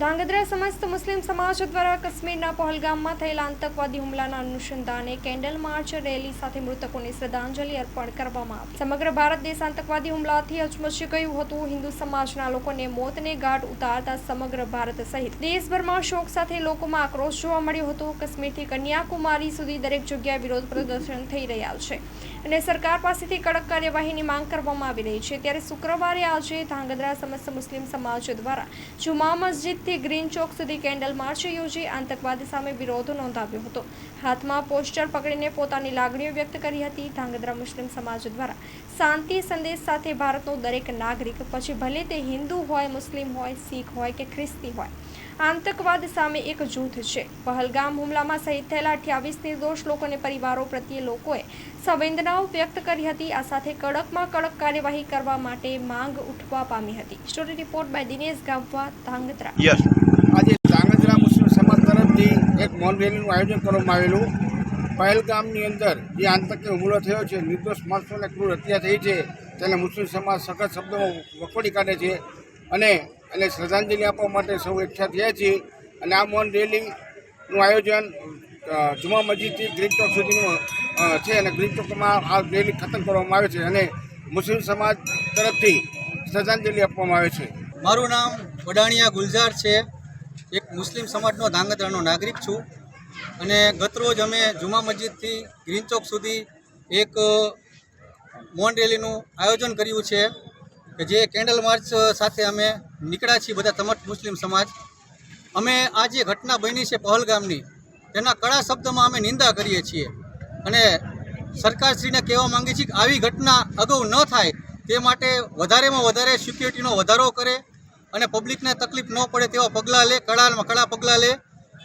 ધાંગધ્રા સમસ્ત મુસ્લિમ સમાજ દ્વારા કાશ્મીરના પહલગામમાં થયેલા આતંકવાદી હુમલાના અનુસંધાને કેન્ડલ માર્ચ રેલી સાથે મૃતકોને શ્રદ્ધાંજલિ અર્પણ કરવામાં આવી. સમગ્ર ભારત દેશ આતંકવાદી હુમલાથી અચમચી ગયું હતું. હિન્દુ સમાજના લોકોને મોતને ઘાટ ઉતારતા સમગ્ર ભારત સહિત દેશભરમાં શોક સાથે લોકોમાં આક્રોશ જોવા મળ્યો હતો. કાશ્મીરથી કન્યાકુમારી સુધી દરેક જગ્યાએ વિરોધ પ્રદર્શન થઈ રહ્યા છે અને સરકાર પાસેથી કડક કાર્યવાહીની માંગ કરવામાં આવી રહી છે. ત્યારે શુક્રવારે આજે ધાંગધ્રા સમસ્ત મુસ્લિમ સમાજ દ્વારા જુમા મસ્જિદથી ગ્રીન ચોક સુધી કેન્ડલ માર્ચ યોજી આતંકવાદ સામે વિરોધ નોંધાવ્યો હતો. હાથમાં પોસ્ટર પકડીને પોતાની લાગણીઓ વ્યક્ત કરી હતી ધાંગધ્રા મુસ્લિમ સમાજ દ્વારા. શાંતિ સંદેશ સાથે ભારતનો દરેક નાગરિક, પછી ભલે તે હિન્દુ હોય, મુસ્લિમ હોય, શીખ હોય કે ખ્રિસ્તી હોય આતંકવાદ સામે એક જૂથ છે. પહલગામ હુમલામાં શહીદ થયેલા અઠ્યાવીસ નિર્દોષ લોકોને પરિવારો પ્રત્યે લોકોએ સંવેદનાઓ વ્યક્ત કરી હતી. આ સાથે કડકમાં કડક કાર્યવાહી કરવા માટે માંગ ઉઠવા પામી હતી. Story report by Dinesh Gamva Dhrangadhra. આજે ધાંગધ્રા મુસ્લિમ સમાજ તરફથી એક મૌન રેલીનું આયોજન કરવામાં આવેલું. પહેલગામની અંદર જે આતંકી હુમલો થયો છે નિર્દોષ માણસોને ક્રૂર હત્યા થઈ છે તેને મુસ્લિમ સમાજ સખત શબ્દોમાં વખોડી કાઢે છે. અને એને શ્રદ્ધાંજલિ આપવા માટે સૌ એકઠા થયા છીએ. અને આ મૌન રેલીનું આયોજન જુમા મસ્જિદથી ગ્રીન ચોક સુધીનું છે અને ગ્રીન ચોકમાં આ રેલી ખતમ કરવામાં આવે છે અને મુસ્લિમ સમાજ તરફથી શ્રદ્ધાંજલિ આપવામાં આવે છે. મારું નામ વડાણિયા ગુલઝાર છે. એક મુસ્લિમ સમાજનો ધાંગધ્રાનો નાગરિક છું. અને ગતરોજ અમે જુમા મસ્જિદથી ગ્રીન ચોક સુધી એક મૌન રેલીનું આયોજન કર્યું છે. કે જે કેન્ડલ માર્ચ સાથે અમે નીકળ્યા છીએ બધા તમામ મુસ્લિમ સમાજ. અમે આ જે ઘટના બની છે પહલગામની તેના કડા શબ્દમાં અમે નિંદા કરીએ છીએ. અને સરકારશ્રીને કહેવા માંગીએ છીએ કે આવી ઘટના અગાઉ ન થાય તે માટે વધારેમાં વધારે સિક્યુરિટીનો વધારો કરે અને પબ્લિકને તકલીફ ન પડે તેવા પગલાં લે કડામાં કડા પગલાં લે.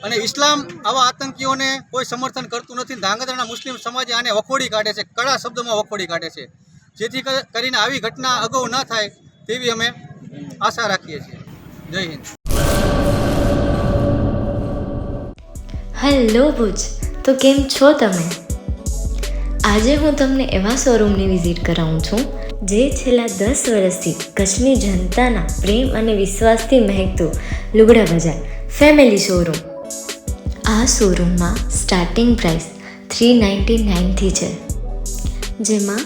અને ઇસ્લામ આવા આતંકીઓને કોઈ સમર્થન કરતું નથી. ધાંગધ્રાના મુસ્લિમ સમાજે આને વખોડી કાઢે છે, કડા શબ્દોમાં વખોડી કાઢે છે. જેથી કરીને આવી ઘટના અગાઉ ન થાય તેવી અમે આશા રાખીએ છીએ. જય હિન્દ. હેલો ભુજ, તો કેમ છો તમે? આજે હું તમને એવા શોરૂમની વિઝિટ કરાવું છું, જે છેલ્લા દસ વર્ષથી કચ્છની જનતાના પ્રેમ અને વિશ્વાસથી મહેકતું લુગડા બજાર ફેમિલી શોરૂમ. આ શોરૂમમાં સ્ટાર્ટિંગ પ્રાઇસ થ્રી નાઇન્ટી નાઇનથી છે, જેમાં